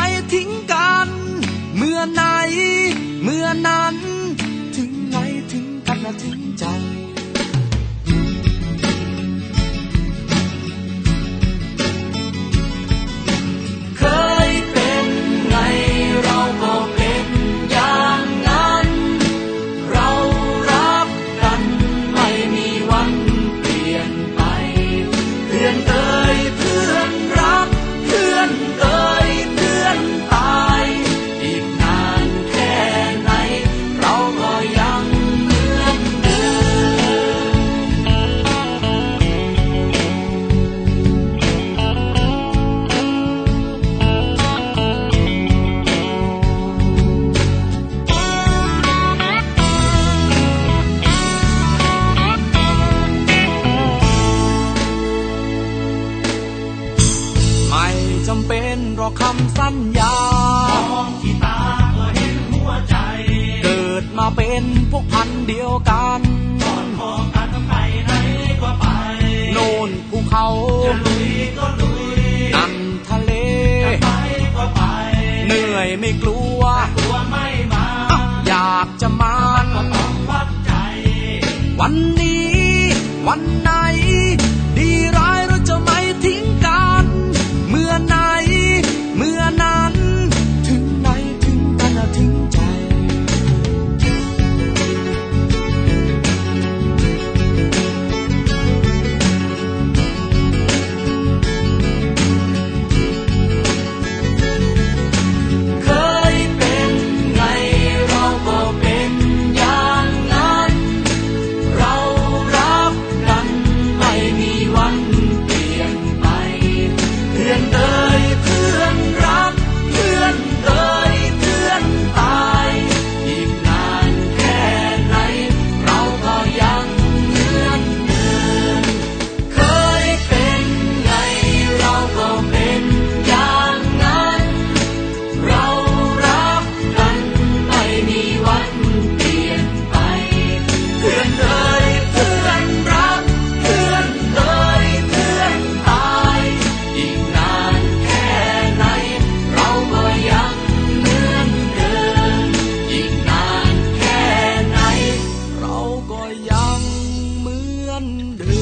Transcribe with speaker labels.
Speaker 1: ่ทิ้งกัน เมื่ รอกคำสัญญา
Speaker 2: มองที่ตาก็เห็นหัวใจ
Speaker 1: เกิดมาเป็นพวกพันธุ์เดียวกัน
Speaker 2: ก่อนพอกันไปไหนก็ไป
Speaker 1: โน่นภูเขา
Speaker 2: จะลุยก็ลุย
Speaker 1: นั่นทะเล
Speaker 2: จะไปก็ไป
Speaker 1: เหนื่อยไม่กลัว
Speaker 2: ตัวไม่มา
Speaker 1: อยากจะมา
Speaker 2: ก็ต้องวัดใจ
Speaker 1: วันนี้วันไหนาน